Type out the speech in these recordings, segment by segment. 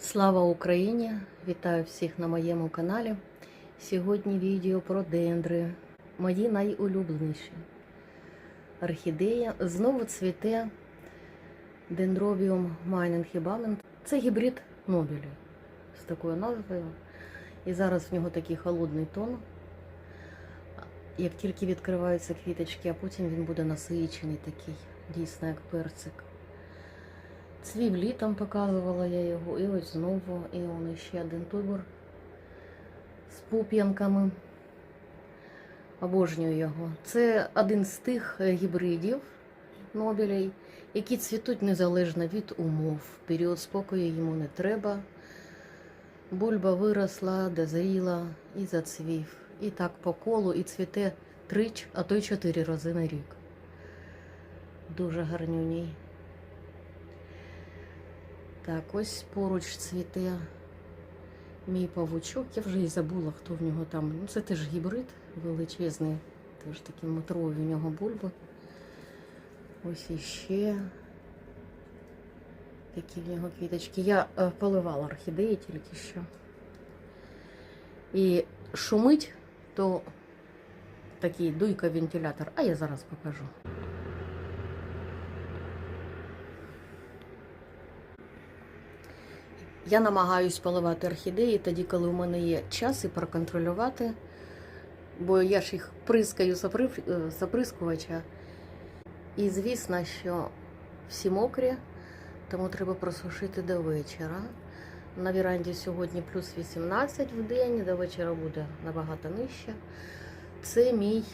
Слава Україні! Вітаю всіх на моєму каналі. Сьогодні відео про дендри. Мої найулюбленіші. Орхідея знову цвіте дендробіум Майнен Хібамен. Це гібрид Нобелі з такою назвою. І зараз в нього такий холодний тон. Як тільки відкриваються квіточки, а потім він буде насичений такий, дійсно як перцик. Цвів літом показувала я його, і ось знову, і он ще один тубер з пуп'янками. Обожнюю його. Це один з тих е, гібридів Нобелей, які цвітуть незалежно від умов. Період спокою йому не треба. Бульба виросла, дозріла і зацвів. І так по колу, і цвіте три, а то й чотири рази на рік. Дуже гарнюній. Так, ось поруч цвіте мій павучок. Я вже і забула, хто в нього там. Ну, це теж гібрид величезний, теж такі метрові у нього бульби. Ось іще такі в нього квіточки. Я е, поливала орхідеї тільки що. І шумить, то такий дуйка-вентилятор, а я зараз покажу. Я намагаюсь поливати орхідеї тоді, коли у мене є час і проконтролювати, бо я ж їх прискаю з опри- е. І звісно, що всі мокрі, тому треба просушити до вечора. На віранді сьогодні плюс 18 в день, до вечора буде набагато нижче. Це мій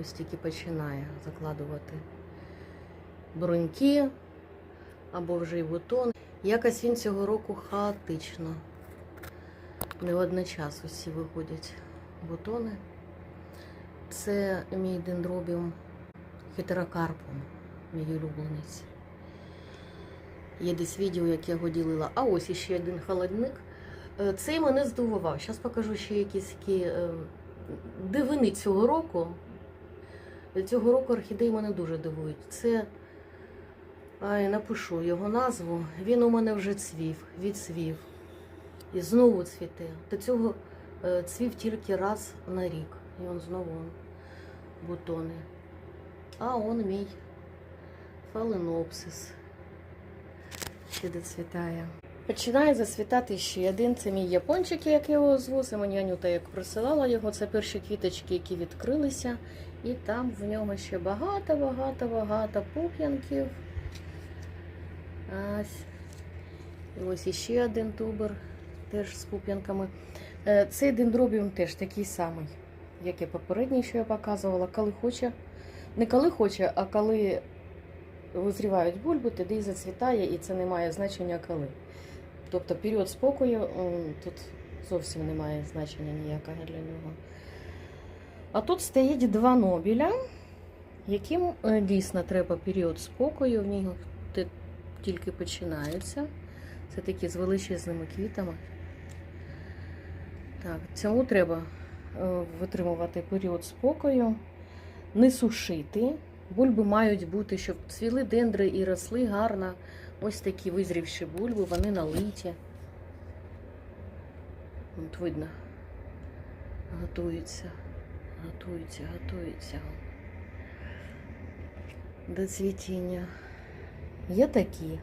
ось тільки починає закладувати бруньки або вже й бутон. Якось він цього року хаотично. Не одночас усі виходять бутони. Це мій дендробіум хетерокарпум, мій улюбленець. Є десь відео, як я його ділила. А ось іще один холодник. Е, Цей мене здивував. Зараз покажу ще якісь такі е, дивини цього року. Цього року орхідеї мене дуже дивують. Це напишу його назву. Він у мене вже цвів, відцвів. І знову цвіте. До цього е, цвів тільки раз на рік. І он знову он, бутони. А он мій фаленопсис. Ще доцвітає. Починає зацвітати ще один. Це мій япончик, як його зву. Мені Анюта як присилала його. Це перші квіточки, які відкрилися. І там в ньому ще багато-багато-багато пуп'янків. Ось. І ось іще один тубер, теж з пуп'янками. Е, Цей дендробіум теж такий самий, як і попередній, що я показувала. Коли хоче, не коли хоче, а коли визрівають бульби, тоді і зацвітає, і це не має значення коли. Тобто період спокою тут зовсім немає значення ніякого для нього. А тут стоїть два нобіля, яким е, дійсно треба період спокою. В ти- тільки починаються. Це такі з величезними квітами. Так, цьому треба е, витримувати період спокою, не сушити. Бульби мають бути, щоб цвіли дендри і росли гарно. Ось такі визрівші бульби, вони налиті. От видно. Готуються, готуються, готуються. До цвітіння. Є такі.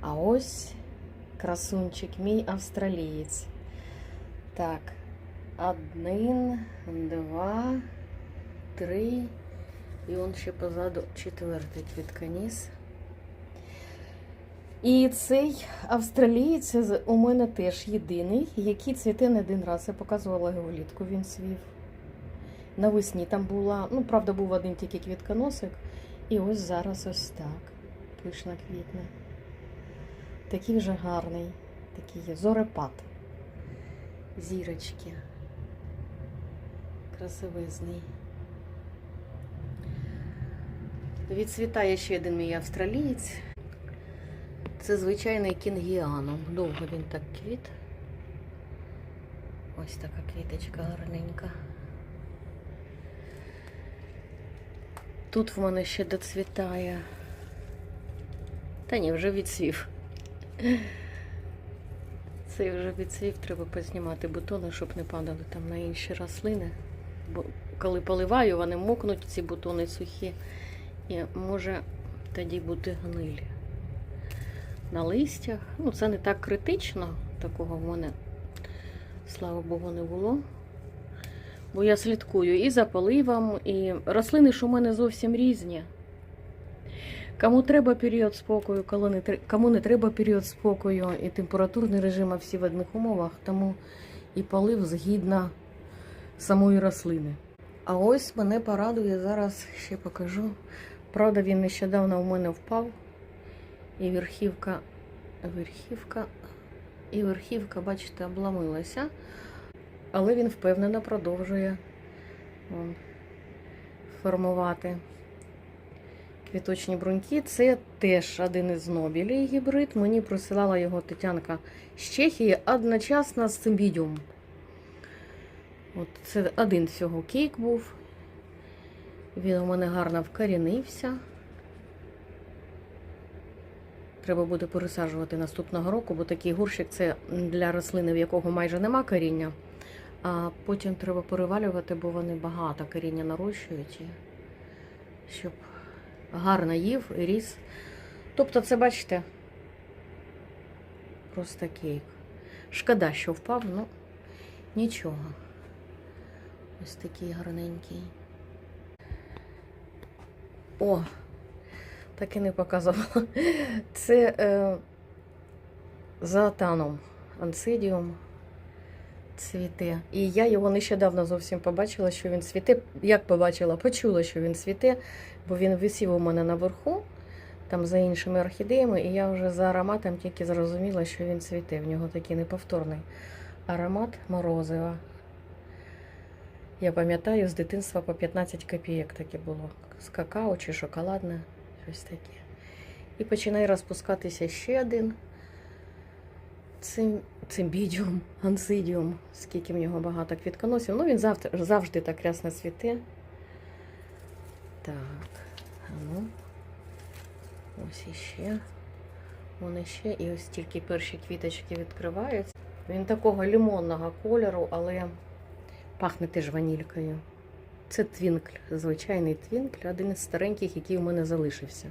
А ось красунчик, мій австралієць. Так, один, два, три. І он ще позаду четвертий квітканіс. І цей австралієць у мене теж єдиний, який цвіте не один раз. Я показувала його влітку, він свів. Навесні там була, ну, правда, був один тільки квітконосик. І ось зараз ось так. Пишна квітне. Такий вже гарний. Такий є зорепад. Зірочки. Красивизний. Відцвітає ще один мій австралієць. Це звичайний кінгіаном. Довго він так квіт. Ось така квіточка гарненька. Тут в мене ще доцвітає. Та ні, вже відсвів. Цей вже відсвів, треба познімати бутони, щоб не падали там на інші рослини. Бо коли поливаю, вони мокнуть, ці бутони сухі. І може тоді бути гниль на листях. Ну, це не так критично, такого в мене, слава Богу, не було. Бо я слідкую і за поливом, і рослини ж у мене зовсім різні. Кому треба період спокою, коли не кому не треба період спокою і температурний режим, а всі в одних умовах, тому і полив згідно самої рослини. А ось мене порадує, зараз ще покажу. Правда, він нещодавно у мене впав. І верхівка, верхівка, і верхівка, бачите, обламилася. Але він впевнено продовжує формувати квіточні бруньки. Це теж один із Нобілій гібрид. Мені присилала його Тетянка з Чехії одночасно з цимбідіум. От це один всього кейк був. Він у мене гарно вкорінився. Треба буде пересаджувати наступного року, бо такий горщик це для рослини, в якого майже нема коріння. А потім треба перевалювати, бо вони багато коріння нарощують, щоб гарно їв і ріс. Тобто, це бачите, просто кейк. Шкода, що впав, ну нічого. Ось такий гарненький. О, так і не показувала. Це е, заатаном ансидіум цвіте. І я його нещодавно зовсім побачила, що він цвіте. Як побачила, почула, що він цвіте, бо він висів у мене наверху, там за іншими орхідеями, і я вже за ароматом тільки зрозуміла, що він цвіте. В нього такий неповторний аромат морозива. Я пам'ятаю, з дитинства по 15 копійок таке було. З какао чи шоколадне, щось таке. І починає розпускатися ще один цим, цимбідіум, ансидіум, скільки в нього багато квітконосів. Ну, він завжди, завжди так рясно цвіте. Так, ну. Ось іще. Вон іще. І ось тільки перші квіточки відкриваються. Він такого лимонного кольору, але пахне теж ванількою. Це твінкль, звичайний твінкль, один із стареньких, який у мене залишився.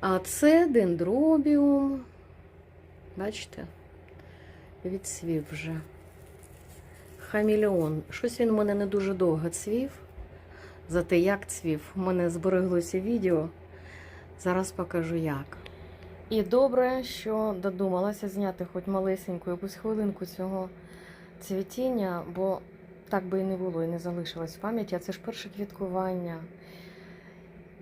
А це дендробіум. Бачите? Відцвів вже. Хамілеон. Щось він у мене не дуже довго цвів. Зате як цвів, у мене збереглося відео. Зараз покажу як. І добре, що додумалася зняти хоч малесеньку якусь хвилинку цього цвітіння, бо так би і не було, і не залишилось в пам'яті. А це ж перше квіткування.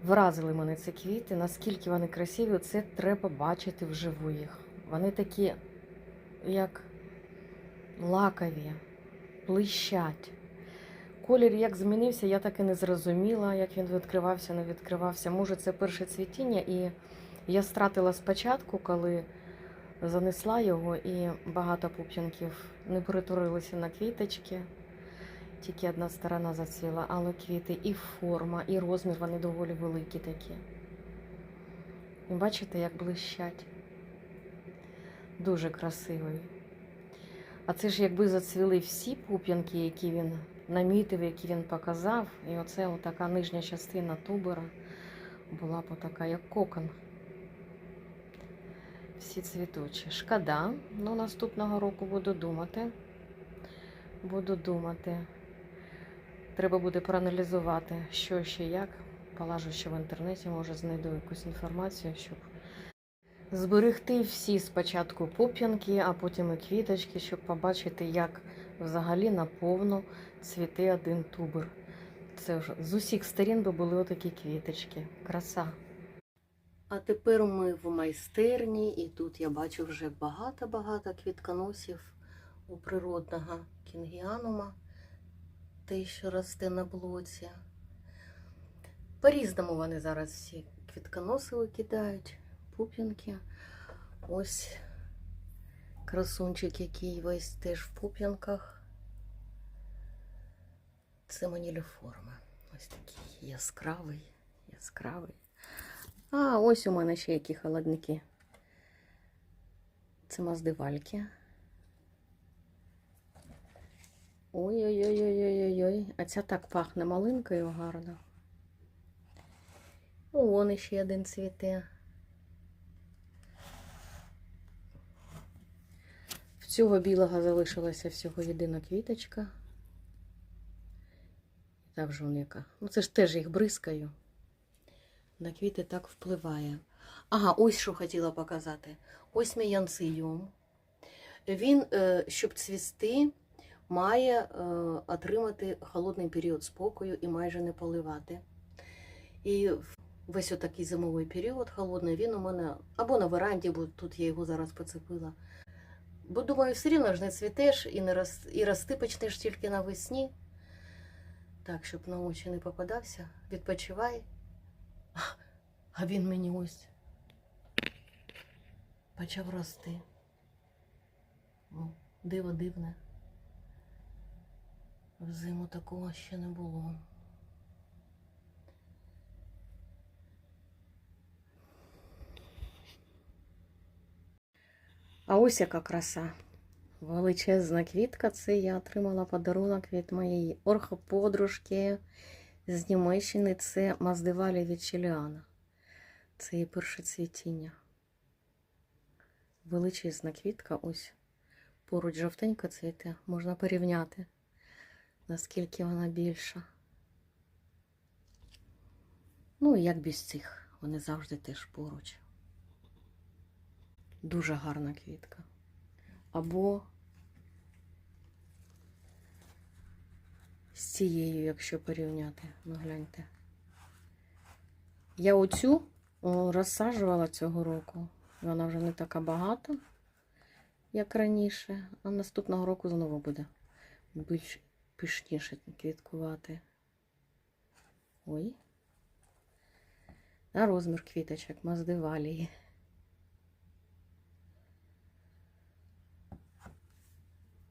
Вразили мене ці квіти, наскільки вони красиві, це треба бачити вживу їх. Вони такі, як лакові, блищать. Колір як змінився, я так і не зрозуміла, як він відкривався, не відкривався. Може, це перше цвітіння, і я стратила спочатку, коли занесла його, і багато пуп'янків не перетворилися на квіточки. Тільки одна сторона зацвіла, але квіти і форма, і розмір вони доволі великі такі. І бачите, як блищать. Дуже красивий. А це ж якби зацвіли всі пуп'янки, які він намітив, які він показав. І оце отака нижня частина тубера була б отака, як кокон. Всі цвітучі. Шкода, ну наступного року буду думати. Буду думати. Треба буде проаналізувати, що ще як. Полажу ще в інтернеті, може знайду якусь інформацію, щоб зберегти всі спочатку пуп'янки, а потім і квіточки, щоб побачити, як взагалі наповну цвіте один тубер. Це вже з усіх сторін би були отакі квіточки. Краса. А тепер ми в майстерні, і тут я бачу вже багато-багато квітконосів у природного кінгіанума, те, що росте на блоці. По-різному вони зараз всі квітконоси викидають, пуп'янки. Ось красунчик, який весь теж в пуп'янках. Це маніліформа. Ось такий яскравий, яскравий. А, ось у мене ще які холодники. Це маздивальки. Ой-ой-ой-ой-ой-ой. А ця так пахне малинкою гарно. О, вон іще один цвіте. Цього білого залишилася всього єдина квіточка. Так яка. Ну це ж теж їх бризкаю. На квіти так впливає. Ага, ось що хотіла показати. Ось мій янсийом. Він, е, щоб цвісти, має е, отримати холодний період спокою і майже не поливати. І весь отакий зимовий період холодний, він у мене або на веранді, бо тут я його зараз поцепила. Бо думаю, все рівно ж не цвітеш і, не роз... і рости почнеш тільки навесні. Так, щоб на очі не попадався, відпочивай. А він мені ось почав рости. Ну, диво дивне. Взиму такого ще не було. А ось яка краса. Величезна квітка. Це я отримала подарунок від моєї орхоподружки з Німеччини. Це Маздивалі від Челіана. Це її перше цвітіння. Величезна квітка, ось поруч жовтенька цвіте. Можна порівняти, наскільки вона більша. Ну, як без цих, вони завжди теж поруч. Дуже гарна квітка. Або з цією, якщо порівняти, ну гляньте. Я оцю розсаджувала цього року. Вона вже не така багата, як раніше, а наступного року знову буде більш пишніше квіткувати. Ой. На розмір квіточок маздивалії.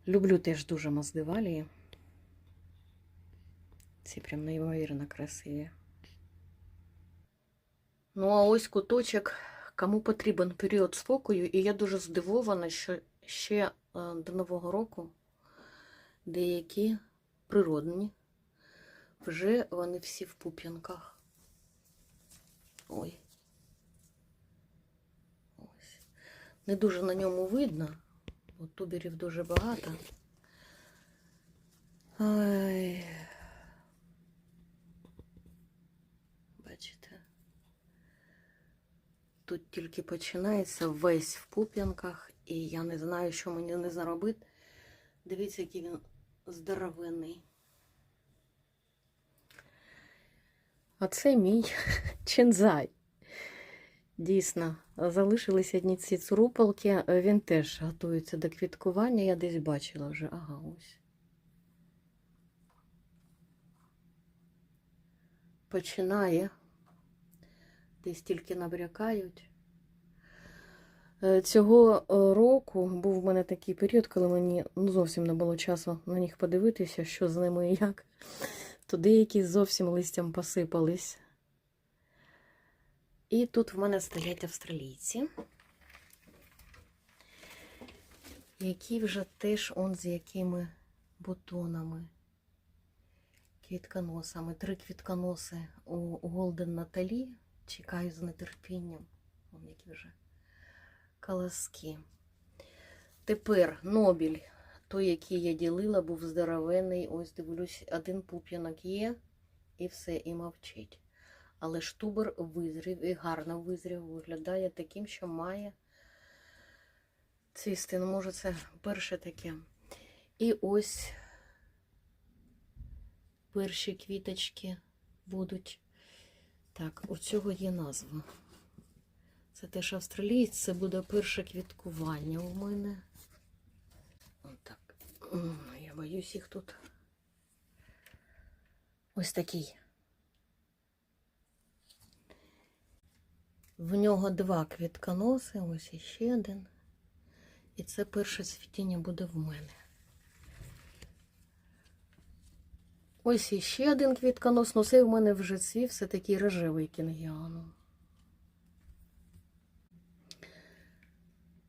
Люблю теж дуже маздивалії. Ці прям неймовірно красиві. Ну, а ось куточок, кому потрібен період спокою, і я дуже здивована, що ще е, до Нового року деякі природні, вже вони всі в пуп'янках. Ой. Ось. Не дуже на ньому видно. Бо туберів дуже багато. Ой. Бачите? Тут тільки починається весь в пуп'янках, і я не знаю, що мені не заробити. Дивіться, який він здоровенний. А це мій чензай. Дійсно, залишилися одні ці цурупалки. Він теж готується до квіткування. Я десь бачила вже. Ага, ось. Починає. Десь тільки набрякають. Е, Цього е, року був в мене такий період, коли мені ну, зовсім не було часу на них подивитися, що з ними і як. То деякі зовсім листям посипались. І тут в мене стоять австралійці, які вже теж он з якими бутонами, квітконосами. Три квітконоси у Голден Наталі. Чекаю з нетерпінням. Вон які вже колоски. Тепер Нобіль, той, який я ділила, був здоровений. Ось дивлюсь, один пуп'янок є, і все, і мовчить. Але штубер визрів і гарно визрів, виглядає таким, що має цвісти. Ну, може, це перше таке. І ось перші квіточки будуть. Так, у цього є назва. Це теж австралієць, це буде перше квіткування у мене. Отак. Я боюсь їх тут. Ось такий. В нього два квітконоси, ось іще один. І це перше цвітіння буде в мене. Ось іще один квітконос, ну цей в мене вже цвів, все такий рожевий кінгіаном.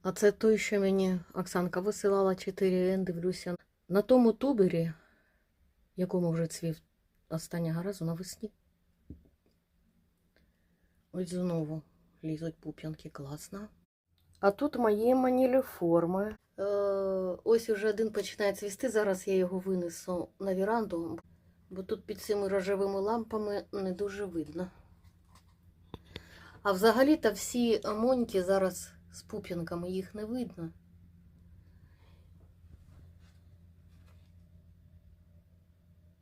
А це той, що мені Оксанка висилала 4Н, дивлюся. На тому тубері, якому вже цвів останнього разу навесні. Ось знову лізуть пуп'янки, класно. А тут мої маніліформи. Е, ось уже один починає цвісти. Зараз я його винесу на віранду, бо тут під цими рожевими лампами не дуже видно. А взагалі-то всі моньки зараз з пуп'янками, їх не видно.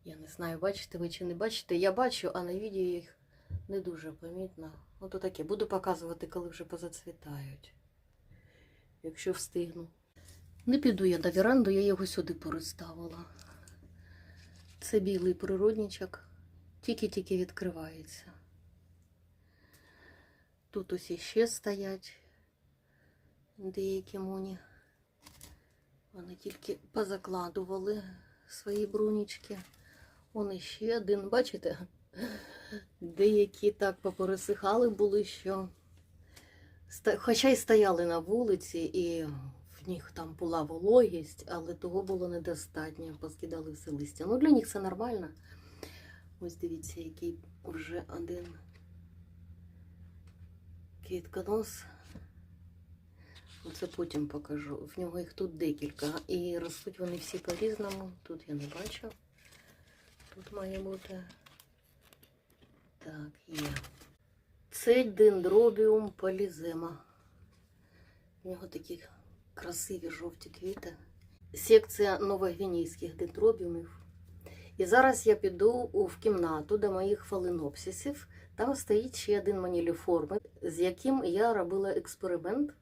Я не знаю, бачите ви чи не бачите. Я бачу, а на відео їх не дуже помітно. Ото таке. Буду показувати, коли вже позацвітають. Якщо встигну. Не піду я на віранду, я його сюди переставила. Це білий природничок. Тільки-тільки відкривається. Тут ось іще стоять деякі муні. Вони тільки позакладували свої брунічки. Он іще один, бачите? Деякі так попересихали були, що хоча й стояли на вулиці, і в них там була вологість, але того було недостатньо, поскидали все листя. Ну, для них це нормально. Ось дивіться, який вже один квітконос. Оце потім покажу. В нього їх тут декілька. І ростуть вони всі по-різному. Тут я не бачу. Тут має бути. Так, є. Це дендробіум полізема. У нього такі красиві жовті квіти. Секція новогвінійських дендробіумів. І зараз я піду в кімнату до моїх фаленопсисів. Там стоїть ще один маніліформи, з яким я робила експеримент.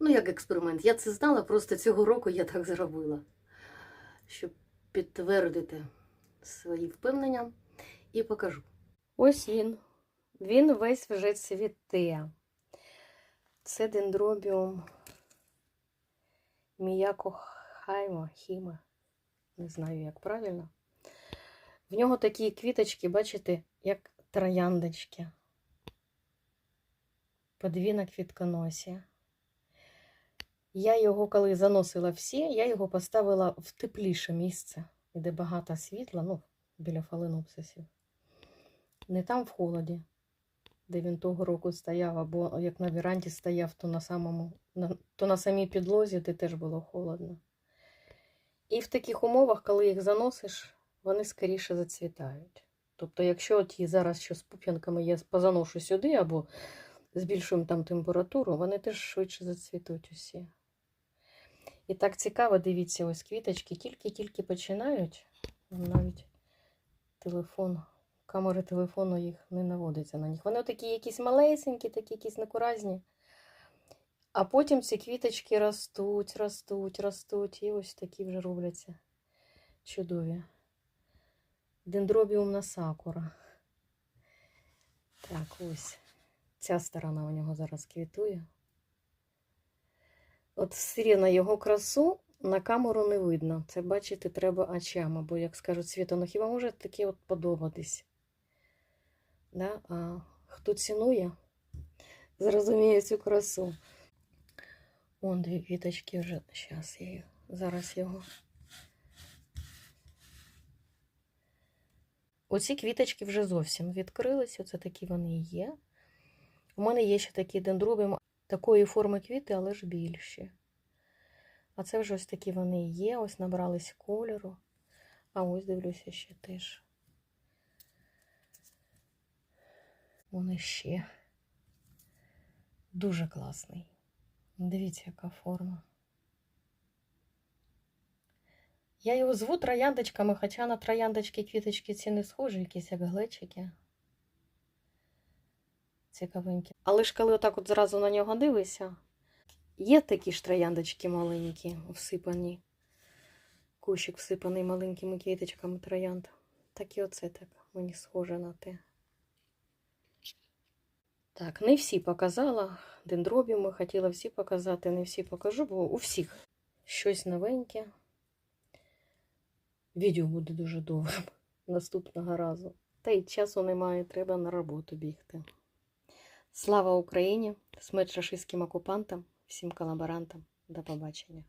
Ну, як експеримент. Я це знала, просто цього року я так зробила, щоб підтвердити свої впевнення і покажу. Ось він. Він весь вже цвіте. Це дендробіум Міякохайма, Хіма. Не знаю, як правильно. В нього такі квіточки, бачите, як трояндочки. Подвійна квітконосія. Я його, коли заносила всі, я його поставила в тепліше місце, де багато світла, ну, біля фаленопсисів. Не там в холоді, де він того року стояв, або як на віранді стояв, то на самому, на, то на самій підлозі, де теж було холодно. І в таких умовах, коли їх заносиш, вони скоріше зацвітають. Тобто, якщо ті зараз що з пуп'янками я позаношу сюди, або збільшуємо там температуру, вони теж швидше зацвітуть усі. І так цікаво, дивіться, ось квіточки тільки-тільки починають. Навіть телефон, камери телефону їх не наводиться на них. Вони такі якісь малесенькі, такі якісь некуразні. А потім ці квіточки ростуть, ростуть, ростуть. І ось такі вже робляться чудові. Дендробіум сакура. Так, ось. Ця сторона у нього зараз квітує. От все на його красу на камеру не видно. Це бачити треба очами, бо, як скажуть Світа, ну хіба може таке от подобатись? Да? А хто цінує, зрозуміє цю красу. Вон дві квіточки вже. Зараз я їх, зараз його. Оці квіточки вже зовсім відкрились, оце такі вони і є. У мене є ще такі дендробіум такої форми квіти, але ж більші. А це вже ось такі вони є, ось набрались кольору. А ось дивлюся ще теж. Вони ще. Дуже класний. Дивіться, яка форма. Я його зву трояндочками, хоча на трояндочки квіточки ці не схожі, якісь як глечики. Цікавенькі. Але ж коли отак от зразу на нього дивишся, є такі ж трояндочки маленькі, всипані. Кущик всипаний маленькими квіточками троянд. Так і оце так мені схоже на те. Так, не всі показала. Дендробіуми хотіла всі показати, не всі покажу, бо у всіх щось новеньке. Відео буде дуже довгим наступного разу. Та й часу немає, треба на роботу бігти. Слава Україні! Смерть рашистським окупантам! Всім колаборантам до побачення.